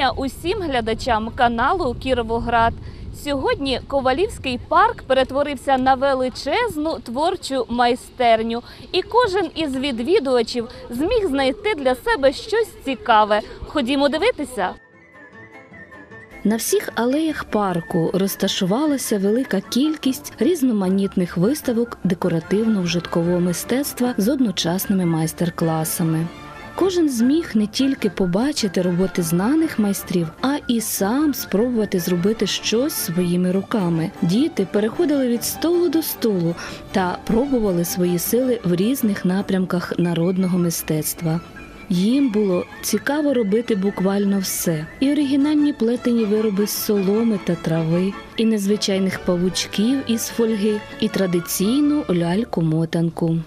Вітання усім глядачам каналу Кіровоград. Сьогодні Ковалівський парк перетворився на величезну творчу майстерню, і кожен із відвідувачів зміг знайти для себе щось цікаве. Ходімо дивитися. На всіх алеях парку розташувалася велика кількість різноманітних виставок декоративно-вжиткового мистецтва з одночасними майстер-класами. Кожен зміг не тільки побачити роботи знаних майстрів, а і сам спробувати зробити щось своїми руками. Діти переходили від столу до столу та пробували свої сили в різних напрямках народного мистецтва. Їм було цікаво робити буквально все: і оригінальні плетені вироби з соломи та трави, і незвичайних павучків із фольги, і традиційну ляльку-мотанку.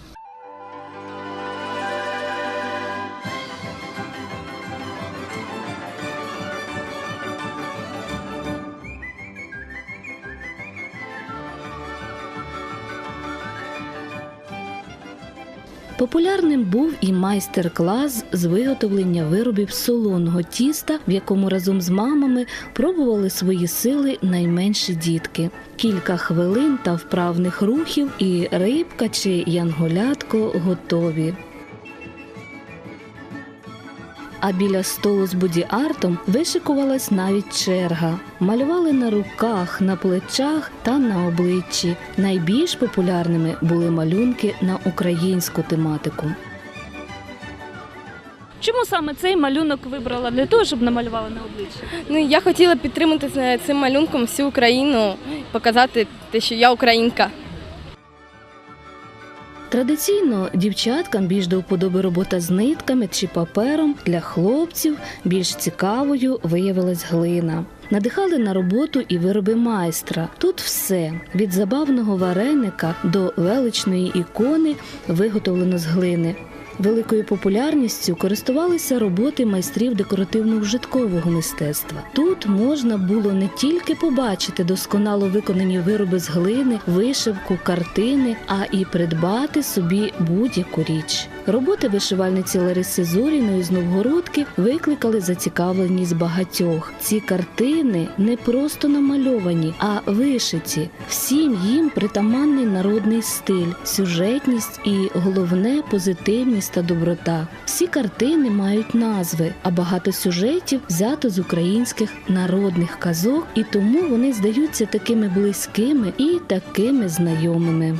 Популярним був і майстер-клас з виготовлення виробів солоного тіста, в якому разом з мамами пробували свої сили найменші дітки. Кілька хвилин та вправних рухів, і рибка чи янголятко готові. А біля столу з боді-артом вишикувалась навіть черга. Малювали на руках, на плечах та на обличчі. Найбільш популярними були малюнки на українську тематику. Чому саме цей малюнок вибрала для того, щоб намалювали на обличчі? Ну я хотіла підтримати з цим малюнком всю Україну, показати те, що я українка. Традиційно дівчаткам більш до вподоби робота з нитками чи папером. Для хлопців більш цікавою виявилась глина. Надихали на роботу і вироби майстра. Тут все від забавного вареника до величної ікони виготовлено з глини. Великою популярністю користувалися роботи майстрів декоративно-вжиткового мистецтва. Тут можна було не тільки побачити досконало виконані вироби з глини, вишивку, картини, а і придбати собі будь-яку річ. Роботи вишивальниці Лариси Зоріної з Новгородки викликали зацікавленість багатьох. Ці картини не просто намальовані, а вишиті. Всім їм притаманний народний стиль, сюжетність і головне позитивність та доброта. Всі картини мають назви, а багато сюжетів взято з українських народних казок, і тому вони здаються такими близькими і такими знайомими.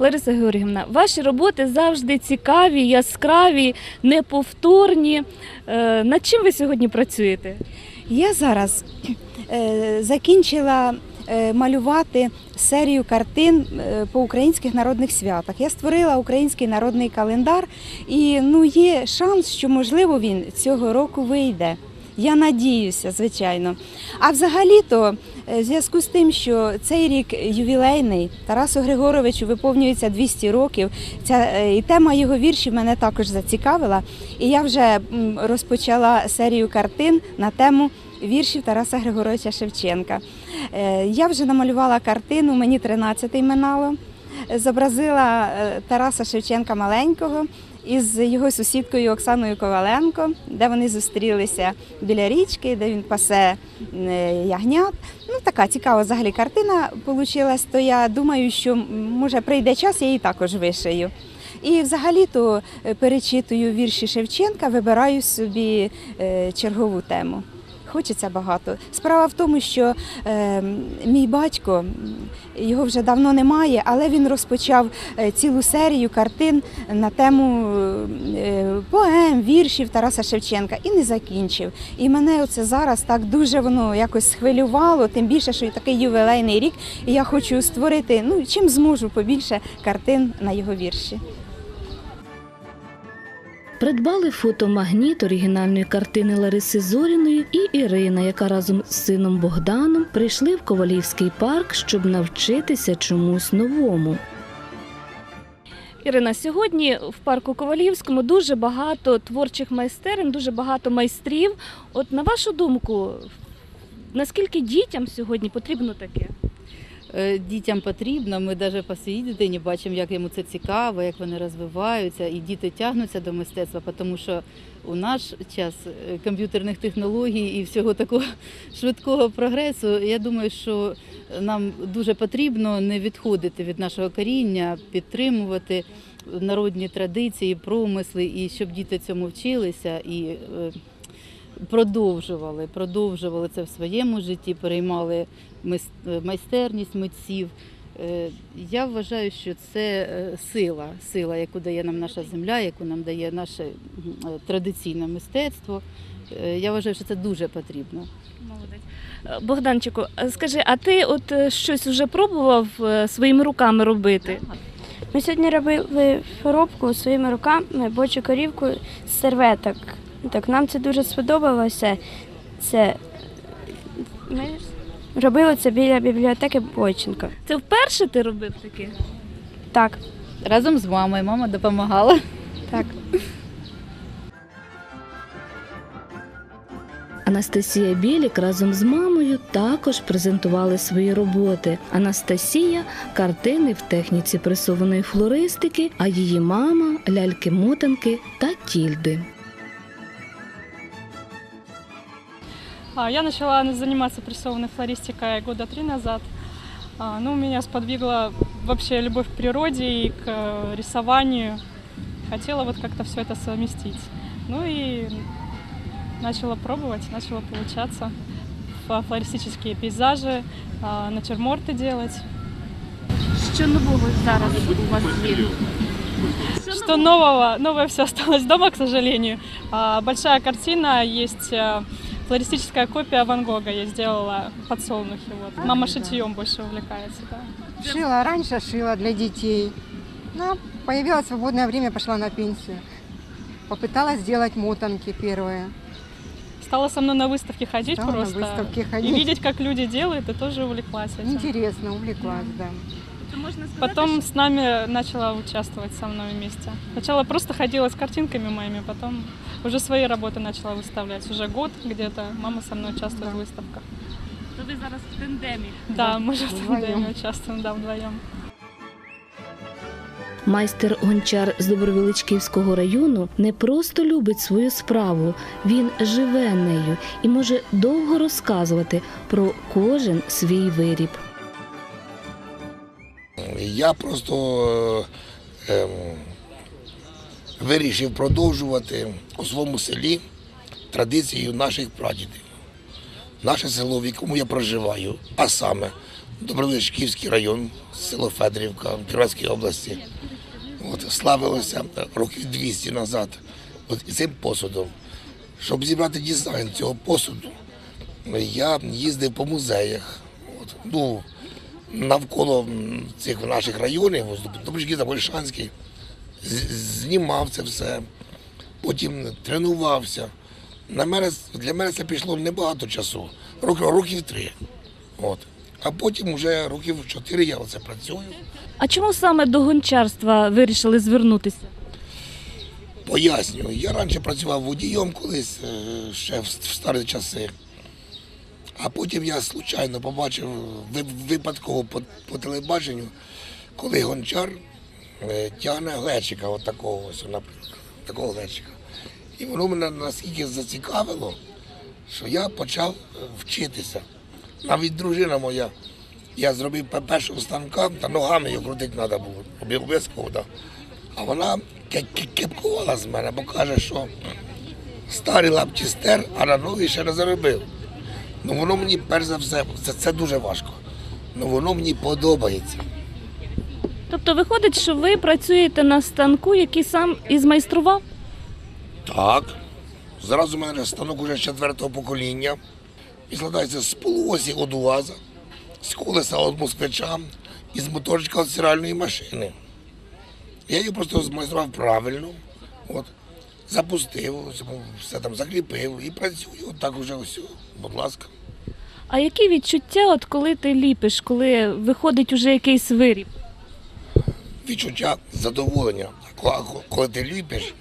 Лариса Георгівна, ваші роботи завжди цікаві, яскраві, неповторні. Е, Над чим ви сьогодні працюєте? Я зараз е, закінчила е, малювати серію картин по українських народних святах. Я створила український народний календар, і ну є шанс, що можливо він цього року вийде. Я надіюся, звичайно. А взагалі-то, е, в зв'язку з тим, що цей рік ювілейний, Тарасу Григоровичу виповнюється 200 років. Ця е, і тема його віршів мене також зацікавила. І я вже розпочала серію картин на тему віршів Тараса Григоровича Шевченка. Е, Я вже намалювала картину, мені 13 минало. Зобразила Тараса Шевченка маленького із його сусідкою Оксаною Коваленко, де вони зустрілися біля річки, де він пасе е, ягнят. Ну, така цікава взагалі картина вийшла, то я думаю, що може прийде час, я її також вишию. І взагалі-то е, перечитую вірші Шевченка, вибираю собі е, чергову тему. Хочеться багато. Справа в тому, що е, мій батько, його вже давно немає, але він розпочав е, цілу серію картин на тему е, поем, віршів Тараса Шевченка і не закінчив. І мене оце зараз так дуже воно якось схвилювало, тим більше, що такий ювілейний рік, і я хочу створити, ну чим зможу побільше картин на його вірші. Придбали фотомагніт оригінальної картини Лариси Зоріної і Ірина, яка разом з сином Богданом прийшли в Ковалівський парк, щоб навчитися чомусь новому. Ірина, сьогодні в парку Ковалівському дуже багато творчих майстерень, дуже багато майстрів. От на вашу думку, наскільки дітям сьогодні потрібно таке? Е, дітям потрібно. Ми навіть по своїй дитині бачимо, як йому це цікаво, як вони розвиваються, і діти тягнуться до мистецтва, тому що у наш час е, комп'ютерних технологій і всього такого швидкого прогресу, я думаю, що нам дуже потрібно не відходити від нашого коріння, підтримувати народні традиції, промисли, і щоб діти цьому вчилися і е, продовжували, продовжували це в своєму житті, переймали майстерність митців. Е, Я вважаю, що це е, сила, сила, яку дає нам наша земля, яку нам дає наше е, традиційне мистецтво. Я вважаю, що це дуже потрібно. Молодець. Богданчику, а скажи, а ти от щось вже пробував своїми руками робити? Ми сьогодні робили коробку своїми руками бочу корівку з серветок. Так, нам це дуже сподобалося. Це ми робили це біля бібліотеки Бойченка. Це вперше ти робив таке? Так, Разом з мамою, мама допомагала. так. Анастасія Білік разом з мамою також презентували свої роботи. Анастасія картини в техніці пресованої флористики, а її мама ляльки-мотанки та тільди. Я начала заниматься прессованной флористикой года три назад. А, Ну, меня сподвигла вообще любовь к природе и к э, рисованию. Хотела вот как-то все это совместить. Ну и начала пробовать, начала получаться. Ф- Флористические пейзажи, а, натюрморты делать. Що нового зараз у вас є? Что нового? Новое все осталось дома, к сожалению. А, Большая картина есть э, флористическая копия Ван Гога. Я сделала подсолнухи. Вот. Мама шитьем больше увлекается. Да. Шила, раньше шила для детей. Но появилось свободное время, пошла на пенсию. Попыталась сделать мотанки первые. Стала со мной на выставке ходить Стала на просто. выставке И ходить. видеть, как люди делают, и тоже увлеклась этим. Интересно, увлеклась, да. Потом с нами начала участвовать со мной вместе. Сначала просто ходила с картинками моими, потом уже свои работы начала выставлять. Уже год где-то мама со мной участвует Да. в выставках. То ви зараз в тендемі. Да, мы же в Вдвоем. тандеме участвуем, да, вдвоем. Майстер гончар з Добровеличківського району не просто любить свою справу, він живе нею і може довго розказувати про кожен свій виріб. Я просто е, ем, вирішив продовжувати у своєму селі традицію наших прадідів. Наше село, в якому я проживаю, а саме Добровичківський район, село Федорівка в Кіровській області, от, славилося років 200 назад от, цим посудом. Щоб зібрати дизайн цього посуду, я їздив по музеях. От, ну, навколо цих наших районів, Добричків Забольшанський, знімав це все, потім тренувався. На мене, для мене це пішло небагато часу, років, років три. От. А потім вже років чотири я оце працюю. А чому саме до гончарства вирішили звернутися? Пояснюю, я раніше працював водієм колись, е, ще в старі часи. А потім я случайно побачив випадково по, по телебаченню, коли гончар е, тягне глечика, от такого ось, наприклад, такого глечика. І воно мене наскільки зацікавило, що я почав вчитися. Навіть дружина моя, я зробив пе- першого станка, та ногами його крутити треба було, обов'язково. Да. А вона ке- ке- кепкувала з мене, бо каже, що старий лапті стер, а на новий ще не заробив. Ну воно мені перш за все, це, це дуже важко. Ну воно мені подобається. Тобто виходить, що ви працюєте на станку, який сам і змайстрував? Так. Зразу в мене станок уже четвертого покоління. І складається з полуосі від УАЗа, з колеса від москвича і з моторчика від стиральної машини. Я її просто змайстрував правильно. От. Запустив, все там закріпив і працюю. От так уже ось, будь ласка. А які відчуття, от коли ти ліпиш, коли виходить уже якийсь виріб? відчуття задоволення. Коли- ти ліпиш,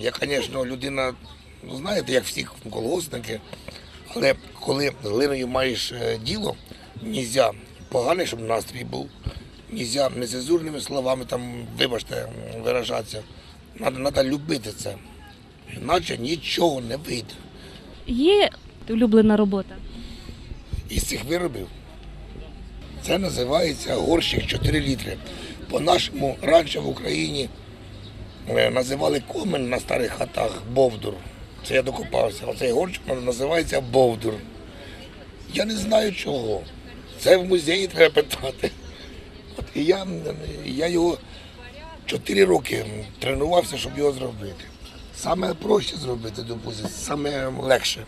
я, звісно, людина, ну знаєте, як всі колгоспники, але коли глиною маєш е, діло, нельзя поганий, щоб настрій був. Нельзя нецензурними словами там, вибачте, виражатися. Надо любити це. Іначе нічого не вийде. Є улюблена робота. із цих виробів. Це називається горщик 4 літри. По-нашому раніше в Україні е, називали комен на старих хатах Бовдур. Це я докопався. Оцей горщик називається Бовдур. Я не знаю чого. Це в музеї треба питати. От, і я, я його 4 роки тренувався, щоб його зробити. Саме проще зробити, допустимо, саме легше.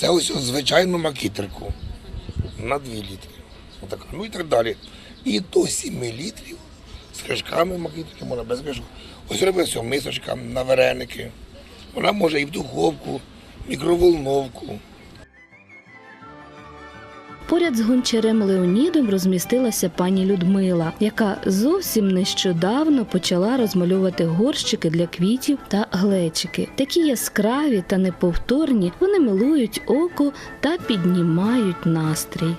Це ось звичайну макітерку на 2 літри. Отака. Ну і так далі. І до 7 літрів з кришками макітерки можна без кришок. Ось робиться мисочка на вареники. Вона може і в духовку, мікроволновку. Поряд з гончарем Леонідом розмістилася пані Людмила, яка зовсім нещодавно почала розмальовувати горщики для квітів та глечики. Такі яскраві та неповторні, вони милують око та піднімають настрій.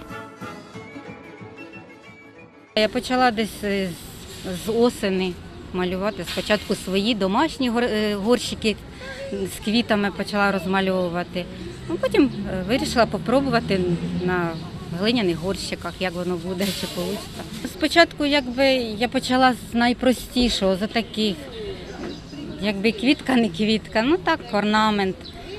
Я почала десь з- осени малювати спочатку свої домашні е, горщики з квітами почала розмальовувати. Ну, потім е, вирішила попробувати на глиняних горщиках, як воно буде, чи вийде. Спочатку якби, я почала з найпростішого, з таких, якби квітка, не квітка, ну так, орнамент.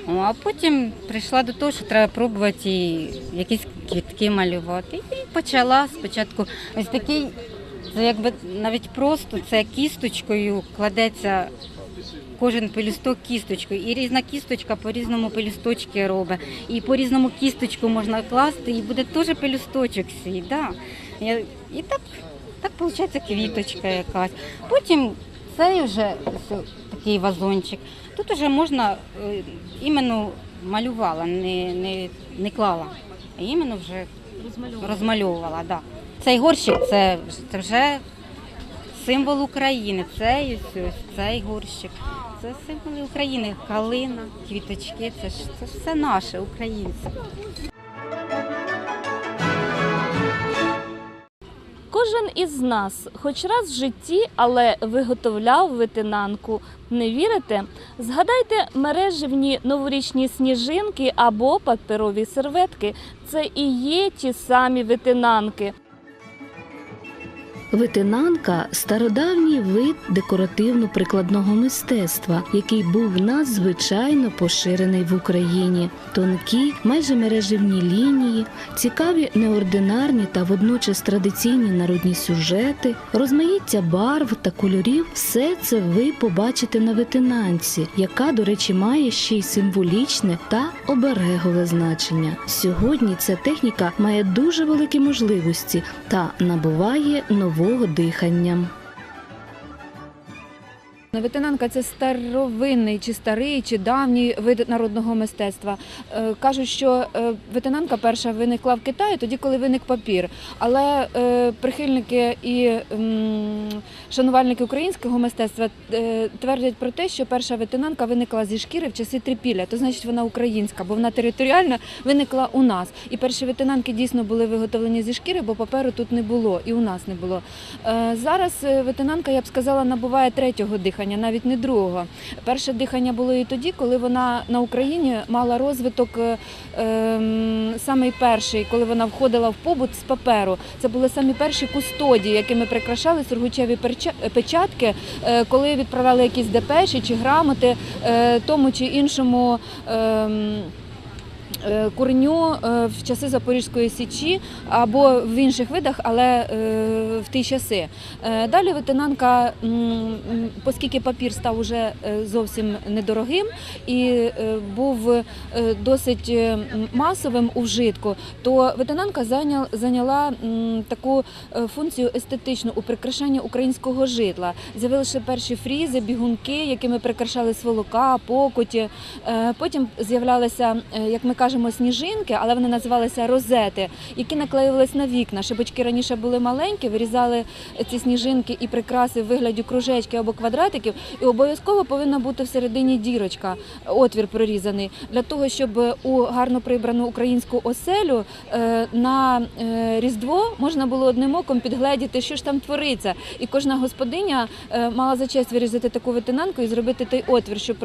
А потім прийшла до того, що треба пробувати і якісь квітки малювати. І почала спочатку ось такий, це якби навіть просто це кісточкою кладеться кожен пелюсток кісточкою. І різна кісточка по-різному пелюсточки робить. І по різному кісточку можна класти, і буде теж пелюсточок свій. Да. І так, так виходить квіточка якась. Потім цей вже такий вазончик. Тут вже можна е, іменно малювала, не, не, не клала, а іменно вже розмальовувала. Да. Цей горщик це, це вже символ України. Цей ось, ось цей горщик. Це символи України. Калина, квіточки, це ж це все наше, українське. Кожен із нас, хоч раз в житті, але виготовляв витинанку. Не вірите? Згадайте мереживні новорічні сніжинки або паперові серветки. Це і є ті самі витинанки. Витинанка стародавній вид декоративно-прикладного мистецтва, який був надзвичайно поширений в Україні. Тонкі, майже мереживні лінії, цікаві неординарні та водночас традиційні народні сюжети, розмаїття барв та кольорів все це ви побачите на витинанці, яка, до речі, має ще й символічне та оберегове значення. Сьогодні ця техніка має дуже великі можливості та набуває нового дихання. Ветенанка це старовинний, чи старий, чи давній вид народного мистецтва. Е, Кажуть, що е, ветенанка перша виникла в Китаї, тоді, коли виник папір. Але е, прихильники і шанувальники українського мистецтва твердять про те, що перша ветенанка виникла зі шкіри в часи трипілля, то значить вона українська, бо вона територіально виникла у нас. І перші ветенанки дійсно були виготовлені зі шкіри, бо паперу тут не було і у нас не було. Зараз ветенанка, я б сказала, набуває третього дихання, навіть не другого. Перше дихання було і тоді, коли вона на Україні мала розвиток е, ем, самий перший, коли вона входила в побут з паперу. Це були самі перші кустодії, якими прикрашали сургучеві перча- печатки, е, коли відправляли якісь депеші чи грамоти е, тому чи іншому. е, Курню е, в часи Запорізької січі або в інших видах, але е, в ті часи. Е, Далі ветенанка, оскільки папір став уже е, зовсім недорогим і е, був е, досить е, масовим у вжитку, то ветенанка зайняла, таку е, функцію естетичну у прикрашанні українського житла. З'явилися перші фрізи, бігунки, якими прикрашали сволока, покуті. Е, Потім з'являлися, е, як ми кажемо, скажімо, сніжинки, але вони називалися розети, які наклеювалися на вікна. Шибочки раніше були маленькі, вирізали ці сніжинки і прикраси в вигляді кружечки або квадратиків, і обов'язково повинна бути всередині дірочка, отвір прорізаний, для того, щоб у гарно прибрану українську оселю е, на е, Різдво можна було одним оком підгледіти, що ж там твориться. І кожна господиня е, мала за честь вирізати таку ветенанку і зробити той отвір, щоб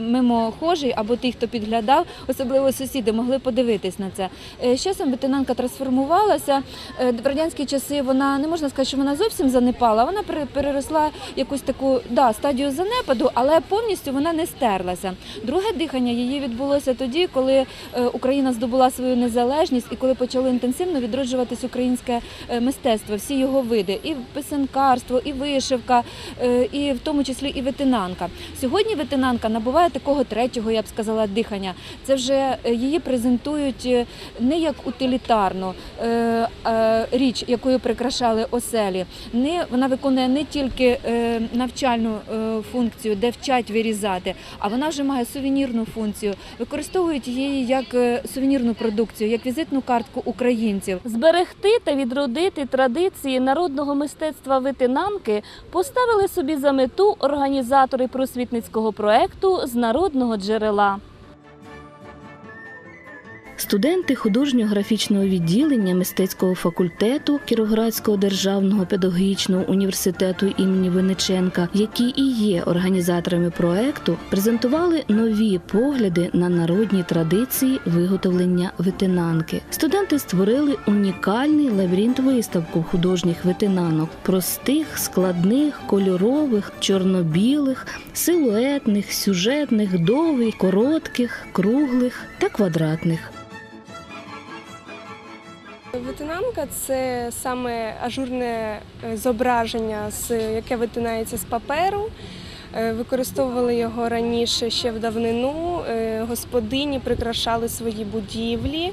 мимохожий або ті, хто підглядав, особливо сусіди, могли подивитись на це. Е, З часом ветенанка трансформувалася. Е, В радянські часи вона не можна сказати, що вона зовсім занепала. Вона пере- переросла якусь таку да, стадію занепаду, але повністю вона не стерлася. Друге дихання її відбулося тоді, коли е, Україна здобула свою незалежність і коли почало інтенсивно відроджуватись українське е, мистецтво, всі його види, і писанкарство, і вишивка, е, і в тому числі і ветенанка. Сьогодні ветенанка набуває такого третього, я б сказала, дихання. Це вже е, її презентують е, не як утилітарну е, е, річ, якою прикрашали оселі. Не вона виконує не тільки навчальну функцію, де вчать вирізати, а вона вже має сувенірну функцію. Використовують її як сувенірну продукцію, як візитну картку українців. Зберегти та відродити традиції народного мистецтва ветенанки поставили собі за мету організатори просвітницького проекту з народного джерела. Студенти художньо-графічного відділення мистецького факультету Кіровоградського державного педагогічного університету імені Винниченка, які і є організаторами проекту, презентували нові погляди на народні традиції виготовлення ветенанки. Студенти створили унікальний лабіринт виставку художніх ветенанок, простих, складних, кольорових, чорно-білих, силуетних, сюжетних, довгих, коротких, круглих та квадратних. Ветенанка це саме ажурне е, зображення, яке витинається з паперу. Е, Використовували його раніше ще в давнину. Е, Господині прикрашали свої будівлі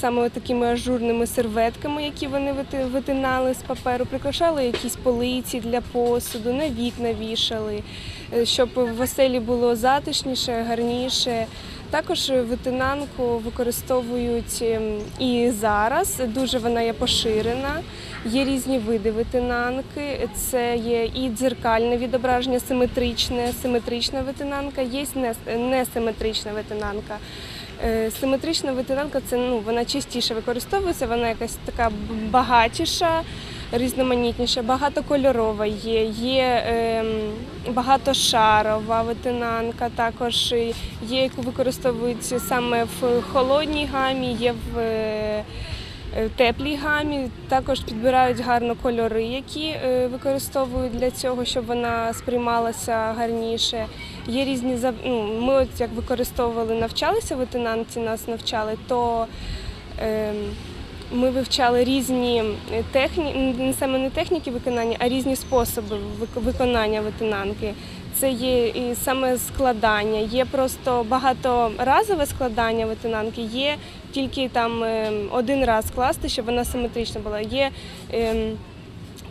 саме такими ажурними серветками, які вони вити- витинали з паперу, прикрашали якісь полиці для посуду, на вікна вішали, щоб в оселі було затишніше, гарніше. Також витинанку використовують ем, і зараз. Дуже вона є поширена. Є різні види витинанки. Це є і дзеркальне відображення, симетричне, симетрична витинанка, є не- несиметрична витинанка. Е, Симетрична витинанка це ну вона частіше використовується, вона якась така багатіша, різноманітніша, багатокольорова є, є ем, багатошарова витинанка, також є, яку використовують саме в холодній гамі, є в е, е, теплій гамі. Також підбирають гарно кольори, які е, використовують для цього, щоб вона сприймалася гарніше. Є різні ну, ми от як використовували, навчалися витинанці, нас навчали, то ем, ми вивчали різні техніки, не саме не техніки виконання, а різні способи вик- виконання витинанки. Це є і саме складання, є просто багаторазове складання витинанки, є тільки там ем, один раз скласти, щоб вона симетрична була. Є ем,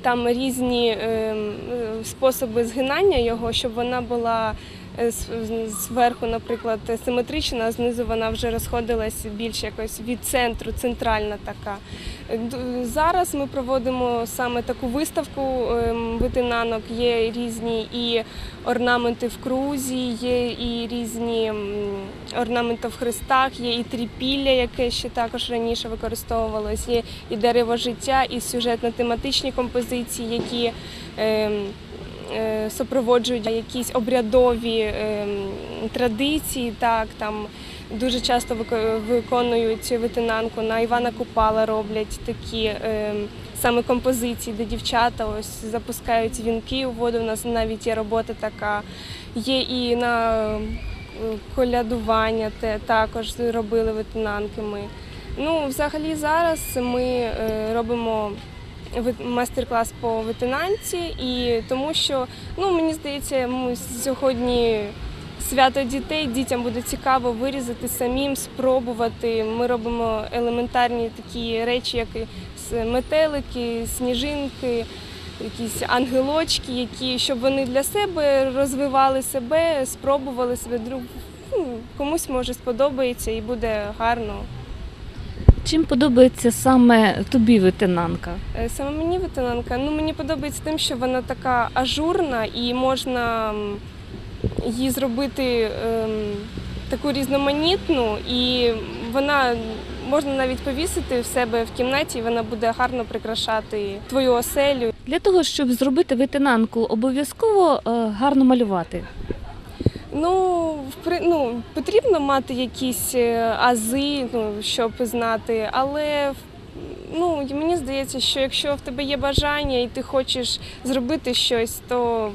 там різні ем, е, способи згинання його, щоб вона була е, зверху, наприклад, симетрична, а знизу вона вже розходилась більш якось від центру, центральна така. Е, Зараз ми проводимо саме таку виставку ем, витинанок. Є різні і орнаменти в крузі, є і різні орнаменти в хрестах, є і трипілля, яке ще також раніше використовувалось, є і дерево життя, і сюжетно-тематичні композиції, які ем, е, супроводжують якісь обрядові ем, традиції. Так, там дуже часто виконують витинанку на Івана Купала, роблять такі ем, саме композиції, де дівчата ось запускають вінки у воду. У нас навіть є робота така. Є і на е, колядування те, також робили витинанки ми. Ну, взагалі зараз ми е, робимо майстер-клас по витинанці, і тому що ну, мені здається, ми сьогодні свято дітей, дітям буде цікаво вирізати самим, спробувати. Ми робимо елементарні такі речі, як метелики, сніжинки. Якісь ангелочки, які щоб вони для себе розвивали себе, спробували себе друг ну, комусь може сподобається і буде гарно. Чим подобається саме тобі ветенанка? Е, Саме мені ветенанка, ну мені подобається тим, що вона така ажурна і можна її зробити ем, таку різноманітну, і вона можна навіть повісити в себе в кімнаті, і вона буде гарно прикрашати твою оселю. Для того, щоб зробити ветенанку, обов'язково е, гарно малювати. Ну, ну, потрібно мати якісь е, ази, ну, щоб знати, але ну, мені здається, що якщо в тебе є бажання і ти хочеш зробити щось, то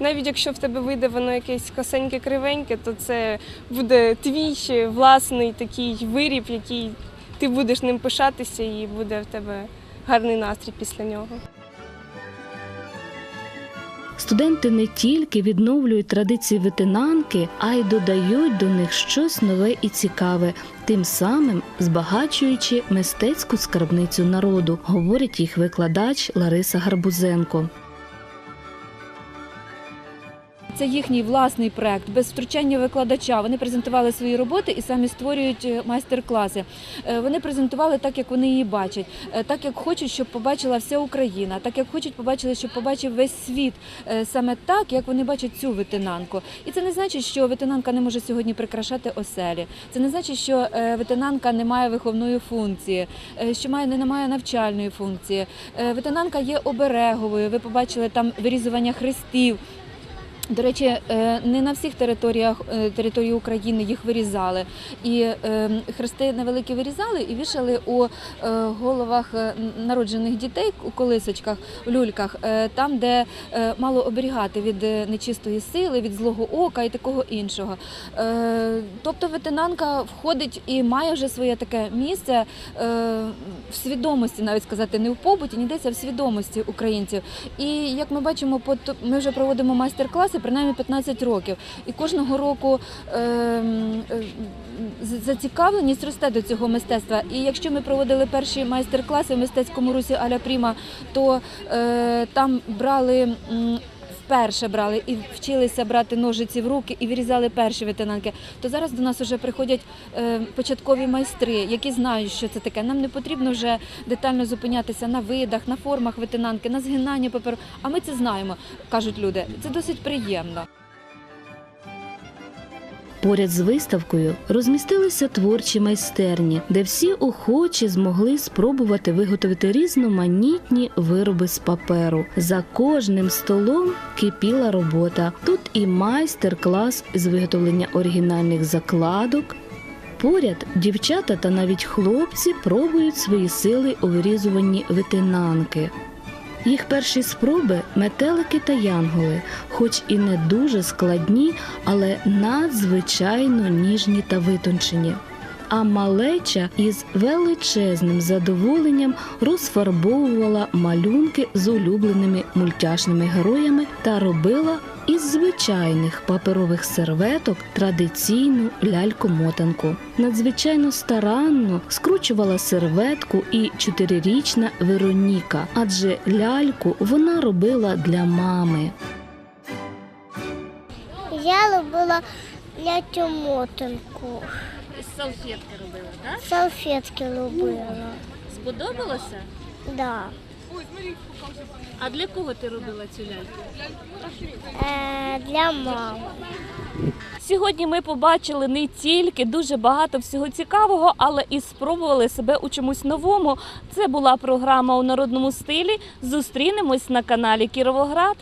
навіть якщо в тебе вийде воно якесь косеньке кривеньке, то це буде твій власний такий виріб, який ти будеш ним пишатися, і буде в тебе гарний настрій після нього. Студенти не тільки відновлюють традиції ветенанки, а й додають до них щось нове і цікаве, тим самим збагачуючи мистецьку скарбницю народу, говорить їх викладач Лариса Гарбузенко. Це їхній власний проект, без втручання викладача. Вони презентували свої роботи і самі створюють е, майстер-класи. Е, Вони презентували так, як вони її бачать, е, так як хочуть, щоб побачила вся Україна, так як хочуть побачили, щоб побачив весь світ саме так, як вони бачать цю ветенанку. І це не значить, що ветенанка не може сьогодні прикрашати оселі. Це не значить, що ветенанка не має виховної функції, що має не має навчальної функції. Ветенанка є обереговою. Ви побачили там вирізування хрестів. До речі, е, не на всіх територіях е, території України їх вирізали. І е, хрести невеликі вирізали і вішали у головах народжених дітей у колисочках, у люльках, там, де мало оберігати від нечистої сили, від злого ока і такого іншого. Тобто ветенанка входить і має вже своє таке місце в свідомості, навіть сказати, не в побуті, ніде це в свідомості українців. І як ми бачимо, ми вже проводимо майстер-класи принаймні 15 років. І кожного року ем, е, зацікавленість росте до цього мистецтва. І якщо ми проводили перші майстер-класи в мистецькому русі Аля Пріма, то е, там брали. Вперше брали і вчилися брати ножиці в руки і вирізали перші ветенанки. То зараз до нас вже приходять е, початкові майстри, які знають, що це таке. Нам не потрібно вже детально зупинятися на видах, на формах ветенанки, на згинанні паперу. А ми це знаємо, кажуть люди. Це досить приємно. Поряд з виставкою розмістилися творчі майстерні, де всі охочі змогли спробувати виготовити різноманітні вироби з паперу. За кожним столом кипіла робота. Тут і майстер-клас з виготовлення оригінальних закладок. Поряд дівчата та навіть хлопці пробують свої сили у вирізуванні ветенанки. Їх перші спроби метелики та янголи, хоч і не дуже складні, але надзвичайно ніжні та витончені. А малеча із величезним задоволенням розфарбовувала малюнки з улюбленими мультяшними героями та робила із звичайних паперових серветок традиційну ляльку-мотанку. Надзвичайно старанно скручувала серветку і чотирирічна Вероніка, адже ляльку вона робила для мами. Я робила лятю-мотанку. Салфетки робила, так? Салфетки робила. Сподобалося? Да. А для кого ти робила цю ляльку? Е, для мами. Сьогодні ми побачили не тільки дуже багато всього цікавого, але і спробували себе у чомусь новому. Це була програма у народному стилі. Зустрінемось на каналі Кіровоград.